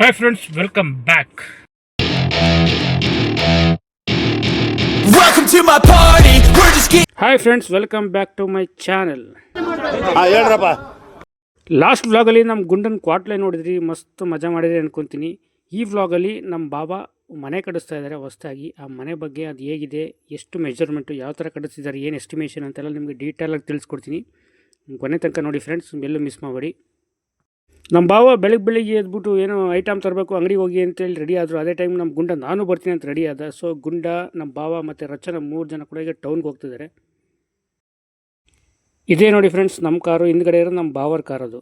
Hi friends welcome back Welcome to my party. We're just getting hi friends welcome back to my channel ಹೇಳ್ರಪ್ಪ. Last ವ್ಲಾಗಲ್ಲಿ ನಮ್ಮ ಗುಂಡನ್ ಕ್ವಾಟ್ಲೆ ನೋಡಿದ್ರಿ ಮಸ್ತ್ ಮಜಾ ಮಾಡಿದ್ರಿ ಅನ್ಕೊತೀನಿ. ಈ ವ್ಲಾಗಲ್ಲಿ ನಮ್ಮ ಬಾಬಾ ಮನೆ ಕಟ್ಟಿಸ್ತಾ ಇದ್ದಾರೆ ಹೊಸದಾಗಿ. ಆ ಮನೆ ಬಗ್ಗೆ ಅದು ಹೇಗಿದೆ ಎಷ್ಟು ಮೆಜರ್ಮೆಂಟು ಯಾವ ಥರ ಕಡಿಸ್ತಿದ್ದಾರೆ ಏನು ಎಸ್ಟಿಮೇಷನ್ ಅಂತೆಲ್ಲ ನಿಮಗೆ ಡೀಟೇಲಾಗಿ ತಿಳಿಸ್ಕೊಡ್ತೀನಿ. ಕೊನೆ ತನಕ ನೋಡಿ ಫ್ರೆಂಡ್ಸ್ ಎಲ್ಲೂ ಮಿಸ್ ಮಾಡಬೇಡಿ. ನಮ್ಮ ಭಾವ ಬೆಳಗ್ಗೆ ಬೆಳಿಗ್ಗೆ ಎದ್ಬಿಟ್ಟು ಏನೋ ಐಟಮ್ ತರಬೇಕು, ಅಂಗಡಿಗೆ ಹೋಗಿ ಅಂತೇಳಿ ರೆಡಿ ಆದರು. ಅದೇ ಟೈಮ್ ನಮ್ಮ ಗುಂಡ, ನಾನು ಬರ್ತೀನಿ ಅಂತ ರೆಡಿ ಆದ. ಸೊ ಗುಂಡ ನಮ್ಮ ಭಾವ ಮತ್ತು ರಚನ ಮೂರು ಜನ ಕೂಡ ಈಗ ಟೌನ್ಗೆ ಹೋಗ್ತಿದ್ದಾರೆ ಇದೇ ನೋಡಿ ಫ್ರೆಂಡ್ಸ್ ನಮ್ಮ ಕಾರು, ಹಿಂದ್ಗಡೆ ಇರೋ ನಮ್ಮ ಭಾವರ ಕಾರ್ ಅದು.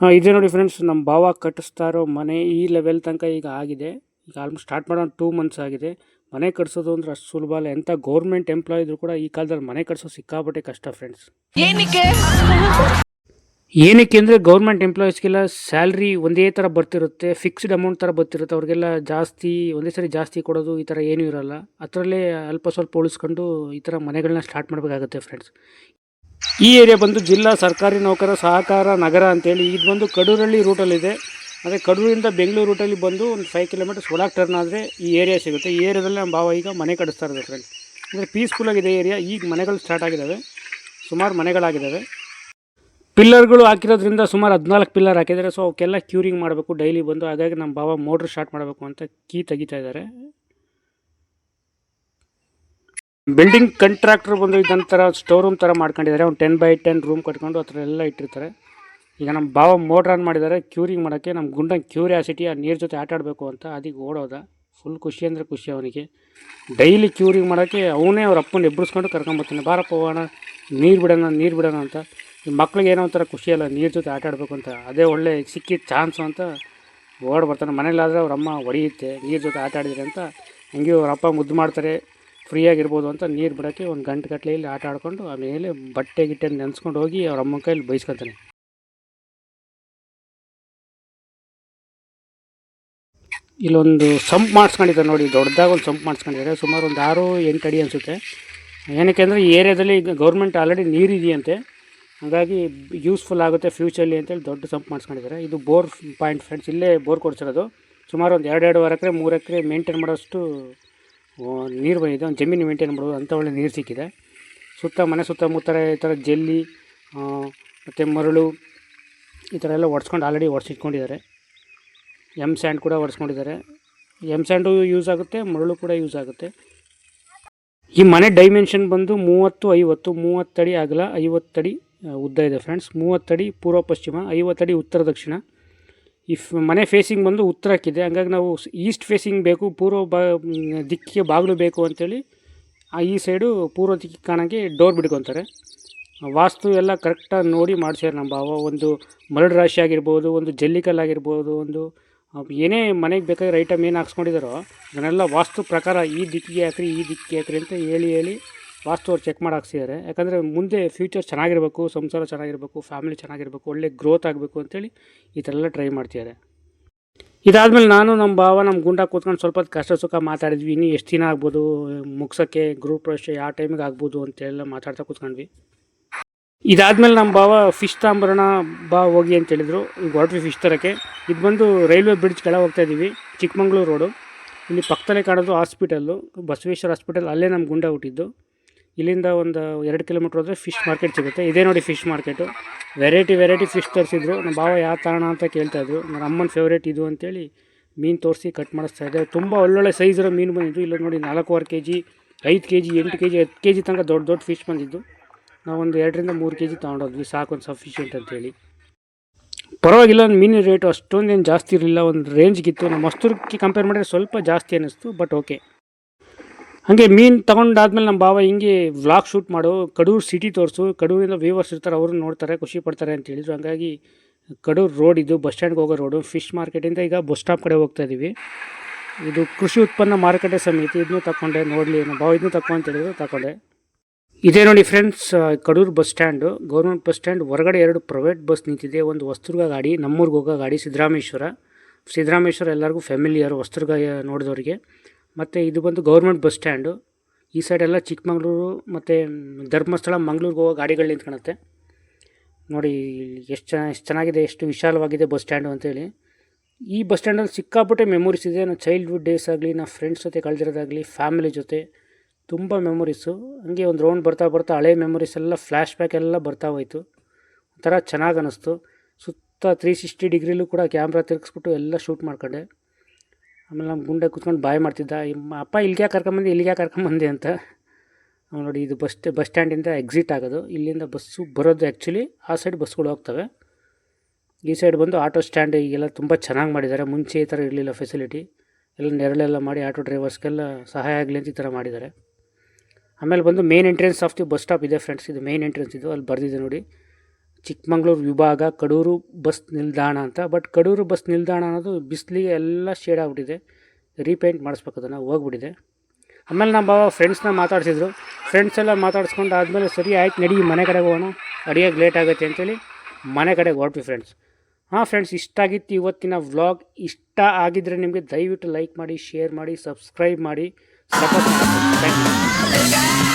ಹಾಂ, ಇದೇ ನೋಡಿ ಫ್ರೆಂಡ್ಸ್ ನಮ್ಮ ಭಾವ ಕಟ್ಟಿಸ್ತಾ ಇರೋ ಮನೆ ಈ ಲೆವೆಲ್ ತನಕ ಈಗ ಆಗಿದೆ. ಈಗ ಆಲ್ಮೋಸ್ಟ್ ಸ್ಟಾರ್ಟ್ ಮಾಡೋ ಟೂ ಮಂತ್ಸ್ ಆಗಿದೆ. ಮನೆ ಕಟ್ಸೋದು ಅಂದ್ರೆ ಅಷ್ಟು ಸುಲಭ ಅಲ್ಲ. ಎಂಥ ಗೌರ್ಮೆಂಟ್ ಎಂಪ್ಲಾಯ್ ಇದ್ರು ಕೂಡ ಈ ಕಾಲದಲ್ಲಿ ಮನೆ ಕಟ್ಸೋದು ಸಿಕ್ಕಾಪಟ್ಟೆ ಕಷ್ಟ ಫ್ರೆಂಡ್ಸ್ ಏನಕ್ಕೆ? ಅಂದರೆ ಗೌರ್ಮೆಂಟ್ ಎಂಪ್ಲಾಯೀಸ್ಗೆಲ್ಲ ಸ್ಯಾಲ್ರಿ ಒಂದೇ ಥರ ಬರ್ತಿರುತ್ತೆ ಫಿಕ್ಸ್ಡ್ ಅಮೌಂಟ್ ಥರ ಬರ್ತಿರುತ್ತೆ, ಅವ್ರಿಗೆಲ್ಲ ಜಾಸ್ತಿ, ಒಂದೇ ಸರಿ ಜಾಸ್ತಿ ಕೊಡೋದು ಈ ಥರ ಏನೂ ಇರೋಲ್ಲ. ಅದರಲ್ಲೇ ಅಲ್ಪ ಸ್ವಲ್ಪ ಉಳಿಸ್ಕೊಂಡು ಈ ಥರ ಮನೆಗಳನ್ನ ಸ್ಟಾರ್ಟ್ ಮಾಡಬೇಕಾಗುತ್ತೆ ಫ್ರೆಂಡ್ಸ್ ಈ ಏರಿಯಾ ಬಂದು ಜಿಲ್ಲಾ ಸರ್ಕಾರಿ ನೌಕರ ಸಹಕಾರ ನಗರ ಅಂತೇಳಿ, ಇದು ಬಂದು ಕಡೂರಳ್ಳಿ ರೂಟಲ್ಲಿದೆ ಅದೇ ಕಡೂರಿಂದ ಬೆಂಗಳೂರು ರೂಟಲ್ಲಿ ಬಂದು ಒಂದು ಫೈವ್ ಕಿಲೋಮೀಟರ್ಸ್ ಒಳಗೆ ಟರ್ನ್ ಆದರೆ ಈ ಏರಿಯಾ ಸಿಗುತ್ತೆ. ಈ ಏರಿಯಾದಲ್ಲಿ ನಮ್ಮ ಭಾವ ಈಗ ಮನೆ ಕಟ್ಟಿಸ್ತಾ ಇರೋದು ಫ್ರೆಂಡ್ಸ್ ಅಂದರೆ ಪೀಸ್ಫುಲ್ಲಾಗಿದೆ ಏರಿಯಾ ಈಗ ಮನೆಗಳು ಸ್ಟಾರ್ಟ್ ಆಗಿದ್ದಾವೆ. ಸುಮಾರು ಮನೆಗಳಾಗಿದ್ದಾವೆ. ಪಿಲ್ಲರ್ಗಳು ಹಾಕಿರೋದ್ರಿಂದ ಸುಮಾರು ಹದಿನಾಲ್ಕು ಪಿಲ್ಲರ್ ಹಾಕಿದ್ದಾರೆ. ಸೊ ಅವಕ್ಕೆಲ್ಲ ಕ್ಯೂರಿಂಗ್ ಮಾಡಬೇಕು ಡೈಲಿ ಬಂದು. ಹಾಗಾಗಿ ನಮ್ಮ ಬಾಬಾ ಮೋಟ್ರ್ ಸ್ಟಾರ್ಟ್ ಮಾಡಬೇಕು ಅಂತ ಕೀ ತೆಗಿತಾ ಇದ್ದಾರೆ. ಬಿಲ್ಡಿಂಗ್ ಕಂಟ್ರಾಕ್ಟರ್ ಬಂದು ಇದೊಂಥರ ಸ್ಟೋರ್ ರೂಮ್ ಥರ ಮಾಡ್ಕೊಂಡಿದ್ದಾರೆ. ಒಂದು ಟೆನ್ ಬೈ ಟೆನ್ ರೂಮ್ ಕಟ್ಕೊಂಡು ಆ ಥರ ಎಲ್ಲ ಇಟ್ಟಿರ್ತಾರೆ. ಈಗ ನಮ್ಮ ಬಾಬಾ ಮೋಟ್ರ್ ಆನ್ ಮಾಡಿದ್ದಾರೆ. ಕ್ಯೂರಿಂಗ್ ಮಾಡೋಕ್ಕೆ ನಮ್ಮ ಗುಂಡ ಕ್ಯೂರಿಯಾಸಿಟಿ ಆ ನೀರು ಜೊತೆ ಆಟ ಆಡಬೇಕು ಅಂತ ಅದಕ್ಕೆ ಓಡೋದ. ಫುಲ್ ಖುಷಿ ಅಂದರೆ ಖುಷಿ ಅವನಿಗೆ. ಡೈಲಿ ಕ್ಯೂರಿಂಗ್ ಮಾಡೋಕ್ಕೆ ಅವನೇ ಅವ್ರ ಅಪ್ಪನ ಎಬ್ಬರಿಸ್ಕೊಂಡು ಕರ್ಕೊಂಬರ್ತಾನೆ ಬಾರಪ್ಪ ಹೋಗೋಣ ನೀರು ಬಿಡೋಣ ನೀರು ಬಿಡೋಣ ಅಂತ. ಮಕ್ಳಿಗೆ ಏನೋ ಒಂಥರ ಖುಷಿಯಲ್ಲ, ನೀರು ಜೊತೆ ಆಟ ಆಡಬೇಕು ಅಂತ. ಅದೇ ಒಳ್ಳೆ ಸಿಕ್ಕಿದ ಚಾನ್ಸು ಅಂತ ಓಡ್ ಬರ್ತಾನೆ. ಮನೇಲಾದರೆ ಅವ್ರ ಅಮ್ಮ ಹೊಡೆಯುತ್ತೆ, ನೀರು ಜೊತೆ ಆಟ ಆಡಿದ್ರೆ ಅಂತ. ಹಂಗೆ ಅವ್ರ ಅಪ್ಪ ಮುದ್ದು ಮಾಡ್ತಾರೆ ಫ್ರೀಯಾಗಿರ್ಬೋದು ಅಂತ ನೀರು ಬಿಡೋಕ್ಕೆ ಒಂದು ಗಂಟೆ ಗಟ್ಟಲೆ ಇಲ್ಲಿ ಆಟ ಆಡಿಕೊಂಡು, ಆಮೇಲೆ ಬಟ್ಟೆ ಗಿಟ್ಟೆ ನೆನೆಸ್ಕೊಂಡು ಹೋಗಿ ಅವ್ರ ಅಮ್ಮನ ಕೈಲಿ ಬೈಸ್ಕೊತಾನೆ. ಇಲ್ಲೊಂದು ಸಂಪ್ ಮಾಡಿಸ್ಕೊಂಡಿದ್ದಾರೆ ನೋಡಿ ದೊಡ್ಡದಾಗ ಒಂದು ಸಂಪ್ ಮಾಡಿಸ್ಕೊಂಡಿದ್ದಾರೆ. ಸುಮಾರು ಒಂದು ಆರು ಎಂಟು ಅಡಿ ಅನಿಸುತ್ತೆ. ಏನಕ್ಕೆ ಅಂದರೆ ಈ ಏರಿಯಾದಲ್ಲಿ ಗೌರ್ಮೆಂಟ್ ಆಲ್ರೆಡಿ ನೀರಿದೆಯಂತೆ. ಹಾಗಾಗಿ ಯೂಸ್ಫುಲ್ ಆಗುತ್ತೆ ಫ್ಯೂಚರ್ಲಿ ಅಂತೇಳಿ ದೊಡ್ಡ ಸಂಪ್ ಮಾಡಿಸ್ಕೊಂಡಿದ್ದಾರೆ. ಇದು ಬೋರ್ ಪಾಯಿಂಟ್ ಫ್ರೆಂಡ್ಸ್ ಇಲ್ಲೇ ಬೋರ್ ಕೊಡ್ಸಿರೋದು. ಸುಮಾರು ಒಂದು ಎರಡು ಎರಡೂವರೆ ಎಕರೆ ಮೂರು ಎಕರೆ ಮೇಂಟೈನ್ ಮಾಡೋಷ್ಟು ನೀರು ಬಂದಿದೆ. ಒಂದು ಜಮೀನು ಮೇಂಟೈನ್ ಮಾಡೋದು ಅಂಥ ಒಳ್ಳೆ ನೀರು ಸಿಕ್ಕಿದೆ. ಸುತ್ತ ಮನೆ ಸುತ್ತಮುತ್ತ ಈ ಥರ ಜಲ್ಲಿ ಮತ್ತು ಮರಳು ಈ ಥರ ಎಲ್ಲ ಒಡ್ಸ್ಕೊಂಡು ಆಲ್ರೆಡಿ ಒಡ್ಸಿಟ್ಕೊಂಡಿದ್ದಾರೆ. ಎಂ ಸ್ಯಾಂಡ್ ಕೂಡ ಒಡ್ಸ್ಕೊಂಡಿದ್ದಾರೆ. ಎಂ ಸ್ಯಾಂಡು ಯೂಸ್ ಆಗುತ್ತೆ ಮರಳು ಕೂಡ ಯೂಸ್ ಆಗುತ್ತೆ. ಈ ಮನೆ ಡೈಮೆನ್ಷನ್ ಬಂದು ಮೂವತ್ತು ಐವತ್ತು ಮೂವತ್ತಡಿ ಅಗಲ ಆ, ಉದ್ದ ಇದೆ ಫ್ರೆಂಡ್ಸ್ ಮೂವತ್ತಡಿ ಪೂರ್ವ ಪಶ್ಚಿಮ, ಐವತ್ತಡಿ ಉತ್ತರ ದಕ್ಷಿಣ. ಇಫ್ ಮನೆ ಫೇಸಿಂಗ್ ಬಂದು ಉತ್ತರಕ್ಕಿದೆ, ಹಂಗಾಗಿ ನಾವು ಈಸ್ಟ್ ಫೇಸಿಂಗ್ ಬೇಕು, ಪೂರ್ವ ಬಾ ದಿಕ್ಕಿಗೆ ಬಾಗಿಲು ಬೇಕು ಅಂಥೇಳಿ ಆ, ಈ ಸೈಡು ಪೂರ್ವ ದಿಕ್ಕಿಗೆ ಕಾಣೋಕ್ಕೆ ಡೋರ್ ಬಿಡ್ಕೊತಾರೆ ವಾಸ್ತು ಎಲ್ಲ ಕರೆಕ್ಟಾಗಿ ನೋಡಿ ಮಾಡಿಸ್ಯಾರ ನಮ್ಮ ಭಾವ. ಒಂದು ಮರಳು ರಾಶಿ ಆಗಿರ್ಬೋದು, ಒಂದು ಜಲ್ಲಿಕಲ್ಲು ಆಗಿರ್ಬೋದು, ಒಂದು ಏನೇ ಮನೆಗೆ ಬೇಕಾಗಿರೋ ಐಟಮ್ ಏನು ಹಾಕ್ಸ್ಕೊಂಡಿದ್ದಾರೋ ಅದನ್ನೆಲ್ಲ ವಾಸ್ತು ಪ್ರಕಾರ ಈ ದಿಕ್ಕಿಗೆ ಹಾಕ್ರಿ, ಈ ದಿಕ್ಕಿಗೆ ಹಾಕ್ರಿ ಅಂತ ಹೇಳಿ ಹೇಳಿ ವಾಸ್ತು ಅವ್ರು ಚೆಕ್ ಮಾಡಿ ಹಾಕ್ಸಿದ್ದಾರೆ ಯಾಕಂದರೆ ಮುಂದೆ ಫ್ಯೂಚರ್ ಚೆನ್ನಾಗಿರಬೇಕು, ಸಂಸಾರ ಚೆನ್ನಾಗಿರಬೇಕು ಫ್ಯಾಮಿಲಿ ಚೆನ್ನಾಗಿರಬೇಕು, ಒಳ್ಳೆ ಗ್ರೋತ್ ಆಗಬೇಕು ಅಂತೇಳಿ ಈ ಥರ ಎಲ್ಲ ಟ್ರೈ ಮಾಡ್ತಿದ್ದಾರೆ ಇದಾದಮೇಲೆ ನಾನು ನಮ್ಮ ಭಾವ ನಮ್ಮ ಗುಂಡ ಕೂತ್ಕೊಂಡು ಸ್ವಲ್ಪ ಕಷ್ಟ ಸುಖ ಮಾತಾಡಿದ್ವಿ. ಇನ್ನು ಎಷ್ಟು ದಿನ ಆಗ್ಬೋದು, ಮುಗ್ಸೋಕ್ಕೆ ಗ್ರೂಪ್ ಪ್ರವೇಶ ಯಾವ ಟೈಮಿಗೆ ಆಗ್ಬೋದು ಅಂತೆಲ್ಲ ಮಾತಾಡ್ತಾ ಕೂತ್ಕೊಂಡ್ವಿ. ಇದಾದಮೇಲೆ ನಮ್ಮ ಭಾವ ಫಿಶ್ ತಾಂಬರಣ ಬಾ ಹೋಗಿ ಅಂತ ಹೇಳಿದರು. ಈಗ ಹೊರಟ್ವಿ ಫಿಶ್ ತರೋಕ್ಕೆ. ಇದು ಬಂದು ರೈಲ್ವೆ ಬ್ರಿಡ್ಜ್ ಕೆಳಗೆ ಹೋಗ್ತಾ ಇದ್ದೀವಿ ಚಿಕ್ಕಮಂಗ್ಳೂರು ರೋಡು ಇಲ್ಲಿ ಪಕ್ಕದಲ್ಲೇ ಕಾಣೋದು ಹಾಸ್ಪಿಟಲ್ಲು ಬಸವೇಶ್ವರ ಹಾಸ್ಪಿಟಲ್ ಅಲ್ಲೇ ನಮ್ಮ ಗುಂಡ ಹುಟ್ಟಿದ್ದು. ಇಲ್ಲಿಂದ ಒಂದು ಎರಡು ಕಿಲೋಮೀಟ್ರ್ ಹೋದರೆ ಫಿಶ್ ಮಾರ್ಕೆಟ್ ಸಿಗುತ್ತೆ. ಇದೇ ನೋಡಿ fish market variety variety fish ತರಿಸಿದ್ರು. ನಮ್ಮ ಭಾವ ಯಾವ ತಾಣ ಅಂತ ಕೇಳ್ತಾಯಿದ್ರು ನನ್ನ ಅಮ್ಮನ ಫೇವ್ರೇಟ್ ಇದು ಅಂತೇಳಿ ಮೀನು ತೋರಿಸಿ ಕಟ್ ಮಾಡಿಸ್ತಾ ಇದ್ದೆ ತುಂಬ ಒಳ್ಳೊಳ್ಳೆ ಸೈಜ್ ಇರೋ ಮೀನು ಬಂದಿದ್ದು. ಇಲ್ಲ ನೋಡಿ ನಾಲ್ಕೂವರೆ ಕೆ ಜಿ ಐದು ಕೆ ಜಿ ಎಂಟು ಕೆ ಜಿ ಹತ್ತು ಕೆ ಜಿ ತನಕ ದೊಡ್ಡ ದೊಡ್ಡ ಫಿಶ್ ಬಂದಿದ್ದು. ನಾವೊಂದು ಎರಡರಿಂದ ಮೂರು ಕೆ ಜಿ ತೊಗೊಂಡೋದ್ವಿ. ಸಾಕು ಒಂದು ಸಫಿಷಿಯೆಂಟ್ ಅಂತೇಳಿ. ಪರವಾಗಿಲ್ಲ ಮೀನಿನ ರೇಟು ಅಷ್ಟೊಂದೇನು ಜಾಸ್ತಿ ಇರಲಿಲ್ಲ. ಒಂದು ರೇಂಜ್ಗಿತ್ತು ನಮ್ಮ ಮಸ್ತೂರಿಗೆ ಕಂಪೇರ್ ಮಾಡಿದ್ರೆ ಸ್ವಲ್ಪ ಜಾಸ್ತಿ ಅನ್ನಿಸ್ತು ಬಟ್ ಓಕೆ ಹಾಗೆ ಮೀನು ತೊಗೊಂಡಾದ್ಮೇಲೆ ನಮ್ಮ ಬಾವ ಹಿಂಗೆ ವ್ಲಾಗ್ ಶೂಟ್ ಮಾಡು, ಕಡೂರು ಸಿಟಿ ತೋರಿಸು, ಕಡೂರಿಂದ ವ್ಯೂವರ್ಸ್ ಇರ್ತಾರೆ, ಅವರು ನೋಡ್ತಾರೆ, ಖುಷಿ ಪಡ್ತಾರೆ ಅಂತ ಹೇಳಿದ್ರು. ಹಂಗಾಗಿ ಕಡೂರು ರೋಡ್ ಇದು ಬಸ್ ಸ್ಟ್ಯಾಂಡ್ಗೆ ಹೋಗೋ ರೋಡು ಫಿಶ್ ಮಾರ್ಕೆಟಿಂದ ಈಗ ಬಸ್ ಸ್ಟಾಪ್ ಕಡೆ ಹೋಗ್ತಾ ಇದ್ದೀವಿ ಇದು ಕೃಷಿ ಉತ್ಪನ್ನ ಮಾರುಕಟ್ಟೆ ಸಮಿತಿ ಇದನ್ನು ತಗೊಂಡೆ ನೋಡಲಿ, ನಮ್ಮ ಭಾವ ಇದನ್ನು ತಗೋ ಅಂತ ಹೇಳಿದ್ರು ತಗೊಂಡೆ ಇದೇ ನೋಡಿ friends Kadur bus stand government bus stand ಹೊರಗಡೆ ಎರಡು ಪ್ರೈವೇಟ್ ಬಸ್ ನಿಂತಿದೆ. ಒಂದು ವಸ್ತುರ್ಗ ಗಾಡಿ, ನಮ್ಮೂರಿಗೆ ಹೋಗೋ ಗಾಡಿ ಸಿದ್ದರಾಮೇಶ್ವರ ಸಿದ್ದರಾಮೇಶ್ವರ ಎಲ್ಲರಿಗೂ ಫ್ಯಾಮಿಲಿಯರು ವಸ್ತುರ್ಗ ನೋಡಿದವರಿಗೆ. ಮತ್ತು ಇದು ಬಂದು ಗೌರ್ಮೆಂಟ್ ಬಸ್ ಸ್ಟ್ಯಾಂಡು. ಈ ಸೈಡೆಲ್ಲ ಚಿಕ್ಕಮಗಳೂರು ಮತ್ತು ಧರ್ಮಸ್ಥಳ, ಮಂಗ್ಳೂರಿಗೆ ಹೋಗೋ ಗಾಡಿಗಳು ನಿಂತ್ಕೊಳತ್ತೆ ನೋಡಿ, ಎಷ್ಟು ಚೆನ್ನ ಎಷ್ಟು ಚೆನ್ನಾಗಿದೆ, ಎಷ್ಟು ವಿಶಾಲವಾಗಿದೆ ಬಸ್ ಸ್ಟ್ಯಾಂಡು ಅಂತೇಳಿ ಈ ಬಸ್ ಸ್ಟ್ಯಾಂಡಲ್ಲಿ ಸಿಕ್ಕಾಪಟ್ಟೆ ಮೆಮೊರೀಸ್ ಇದೆ. ನನ್ನ ಚೈಲ್ಡ್ಹುಡ್ ಡೇಸ್ ಆಗಲಿ ನನ್ನ ಫ್ರೆಂಡ್ಸ್ ಜೊತೆ ಕಳೆದಿರೋದಾಗಲಿ ಫ್ಯಾಮಿಲಿ ಜೊತೆ ತುಂಬ ಮೆಮೊರೀಸು ಹಂಗೆ ಒಂದು ರೌಂಡ್ ಬರ್ತಾ ಬರ್ತಾ ಹಳೆ ಮೆಮೊರೀಸ್ ಎಲ್ಲ ಫ್ಲ್ಯಾಶ್ ಬ್ಯಾಕ್ ಎಲ್ಲ ಬರ್ತಾ ಹೋಯಿತು. ಒಂಥರ ಚೆನ್ನಾಗಿ ಅನ್ನಿಸ್ತು ಸುತ್ತ ತ್ರೀ ಸಿಕ್ಸ್ಟಿ ಡಿಗ್ರಿಲೂ ಕೂಡ ಕ್ಯಾಮ್ರಾ ತಿರುಗಿಸ್ಬಿಟ್ಟು ಎಲ್ಲ ಶೂಟ್ ಮಾಡ್ಕೊಂಡೆ. ಆಮೇಲೆ ನಮ್ಮ ಗುಂಡೆ ಕೂತ್ಕೊಂಡು ಬಾಯ್ ಮಾಡ್ತಿದ್ದ. ಅಪ್ಪ ಇಲ್ಲಿಗೆ ಕರ್ಕೊಂಬಂದು? ಇಲ್ಲಿಗೆ ಕರ್ಕೊಂಬಂದೆ ಅಂತ. ನೋಡಿ, ಇದು ಬಸ್ ಬಸ್ ಸ್ಟ್ಯಾಂಡಿಂದ ಎಕ್ಸಿಟ್ ಆಗೋದು. ಇಲ್ಲಿಂದ ಬಸ್ಸು ಬರೋದು ಆ್ಯಕ್ಚುಲಿ ಆ ಸೈಡ್ ಬಸ್ಗಳು ಹೋಗ್ತವೆ. ಈ ಸೈಡ್ ಬಂದು ಆಟೋ ಸ್ಟ್ಯಾಂಡ್ ಈಗೆಲ್ಲ ತುಂಬ ಚೆನ್ನಾಗಿ ಮಾಡಿದ್ದಾರೆ. ಮುಂಚೆ ಈ ಥರ ಇರಲಿಲ್ಲ ಫೆಸಿಲಿಟಿ ಎಲ್ಲ ನೆರಳೆಲ್ಲ ಮಾಡಿ ಆಟೋ ಡ್ರೈವರ್ಸ್ಗೆಲ್ಲ ಸಹಾಯ ಆಗಲಿ ಅಂತ ಈ ಥರ ಮಾಡಿದ್ದಾರೆ. ಆಮೇಲೆ ಬಂದು main entrance of the bus stop ಇದೆ ಫ್ರೆಂಡ್ಸ್ ಇದು ಮೇನ್ ಎಂಟ್ರೆನ್ಸ್ ಇದು. ಅಲ್ಲಿ ಬರೆದಿದೆ ನೋಡಿ. ಚಿಕ್ಕಮಂಗ್ಳೂರು ವಿಭಾಗ, ಕಡೂರು ಬಸ್ ನಿಲ್ದಾಣ ಅಂತ. ಬಟ್ ಕಡೂರು ಬಸ್ ನಿಲ್ದಾಣ ಅನ್ನೋದು ಬಿಸಿಲಿಗೆ ಎಲ್ಲ ಶೇಡ್ ಆಗಿಬಿಟ್ಟಿದೆ. ರೀಪೇಂಟ್ ಮಾಡಿಸ್ಬೇಕು ಅದನ್ನು, ಹೋಗ್ಬಿಟ್ಟಿದೆ. ಆಮೇಲೆ ನಮ್ಮ ಫ್ರೆಂಡ್ಸ್ನ ಮಾತಾಡ್ಸಿದ್ರು. ಫ್ರೆಂಡ್ಸ್ ಎಲ್ಲ ಮಾತಾಡ್ಸ್ಕೊಂಡು ಆದಮೇಲೆ ಸರಿ ಆಯ್ತು, ನಡಿ ಮನೆ ಕಡೆಗೆ ಹೋಗೋಣ. ಅಡಿಯೋಕ್ಕೆ ಲೇಟ್ ಆಗುತ್ತೆ ಅಂತೇಳಿ ಮನೆ ಕಡೆಗೆ ಹೊರಟ್ವಿ ಫ್ರೆಂಡ್ಸ್ ಹಾಂ ಫ್ರೆಂಡ್ಸ್ ಇಷ್ಟ ಆಗಿತ್ತು ಇವತ್ತಿನ ವ್ಲಾಗ್ ಇಷ್ಟ ಆಗಿದ್ದರೆ ನಿಮಗೆ ದಯವಿಟ್ಟು ಲೈಕ್ ಮಾಡಿ ಶೇರ್ ಮಾಡಿ ಸಬ್ಸ್ಕ್ರೈಬ್ ಮಾಡಿ. ಸಪೋರ್ಟ್ ಮಾಡಿ.